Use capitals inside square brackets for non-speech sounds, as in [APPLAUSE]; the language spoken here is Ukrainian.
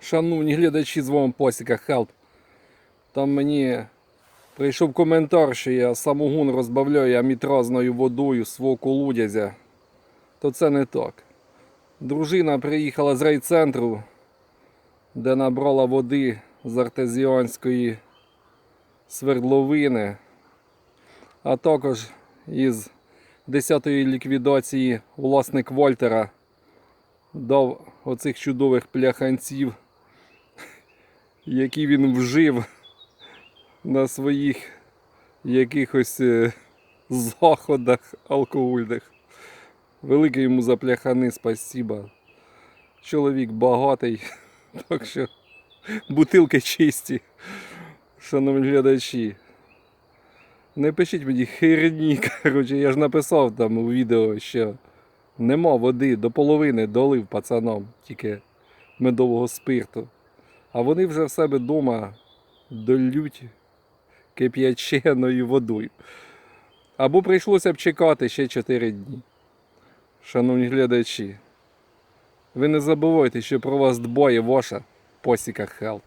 Шановні глядачі з вами Посіка Хелп. Там мені прийшов коментар, що я самогон розбавляю амітразною водою свого колодязя. То це не так. Дружина приїхала з райцентру, де набрала води з артезіанської свердловини, а також із 10-ї ліквідації власник Вольтера дав оцих чудових пляханців, які він вжив на своїх якихось е, заходах алкогольних. Велике йому за пляхани спасіба. Чоловік багатий, [LAUGHS] так що бутилки чисті, шановні глядачі. Не пишіть мені херні, [LAUGHS] коротше, я ж написав там у відео, що нема води, до половини долив пацанам тільки медового спирту. А вони вже в себе вдома долють кип'яченою водою. Або прийшлося б чекати ще 4 дні. Шановні глядачі, ви не забувайте, що про вас дбає ваша посіка Хелп.